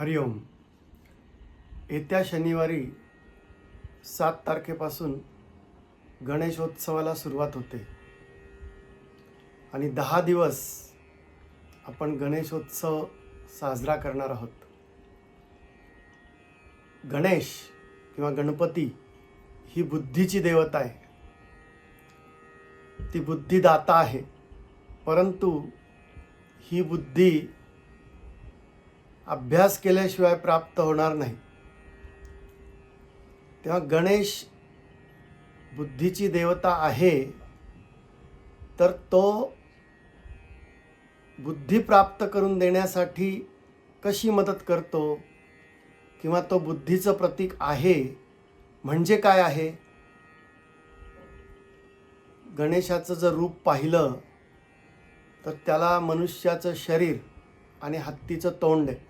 हरिओम येत्या शनिवारी सात तारखेपासून गणेशोत्सवाला सुरुवात होते. आणि दहा दिवस आपण गणेशोत्सव साजरा करणार आहोत. गणेश किंवा गणपती ही बुद्धीची देवता आहे. ती बुद्धिदाता आहे. परंतु ही बुद्धी अभ्यास केल्याशिवाय प्राप्त होणार नाही. तेव्हा गणेश बुद्धीची देवता आहे तर तो बुद्धी प्राप्त करून देण्यासाठी कशी मदत करतो? किंवा तो बुद्धीचं प्रतीक आहे म्हणजे काय आहे? गणेशाचं जर रूप पाहिलं तर त्याला मनुष्याचं शरीर आणि हत्तीचं तोंड आहे.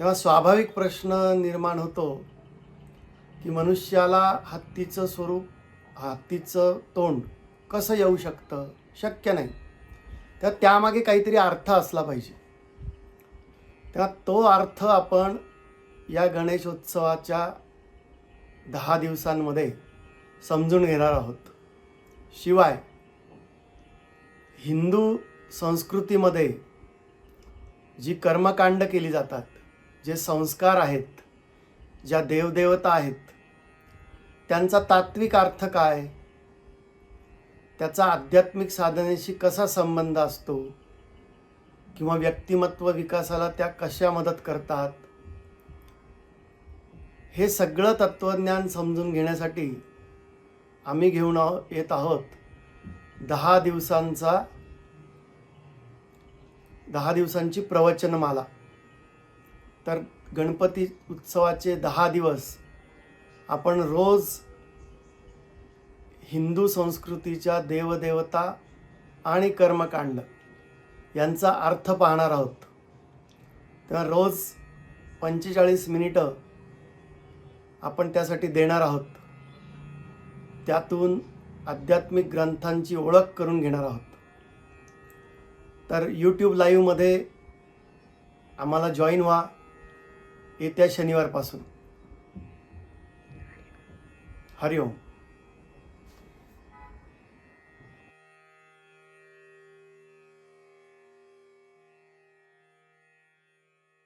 तेव्हा स्वाभाविक प्रश्न निर्माण होतो की मनुष्याला हत्तीचं स्वरूप हत्तीचं तोंड कसं येऊ शकतं? शक्य नाही. तेव्हा त्यामागे काहीतरी अर्थ असला पाहिजे. तेव्हा तो अर्थ आपण या गणेशोत्सवाच्या दहा दिवसांमध्ये समजून घेणार आहोत. शिवाय हिंदू संस्कृतीमध्ये जी कर्मकांड केली जातात जे संस्कार आहेत ज्या देवदेवता आहेत त्यांचा तात्विक अर्थ काय? त्याचा आध्यात्मिक साधनेशी कसा संबंध असतो? किंवा व्यक्तिमत्व विकासाला त्या कशा मदत करतात? हे सगळं तत्त्वज्ञान समजून घेण्यासाठी आम्ही घेऊन आहो येत आहोत. दहा दिवसांचा दहा दिवसांची प्रवचनमाला. तर गणपती उत्सवाचे दहा दिवस आपण रोज हिंदू संस्कृतीच्या देवदेवता आणि कर्मकांड यांचा अर्थ पाहणार आहोत. तेव्हा रोज पंचेचाळीस मिनिटं आपण त्यासाठी देणार आहोत. त्यातून आध्यात्मिक ग्रंथांची ओळख करून घेणार आहोत. तर यूट्यूब लाईव्हमध्ये आम्हाला जॉईन व्हा. येत्या शनिवारपासून. हरिओम.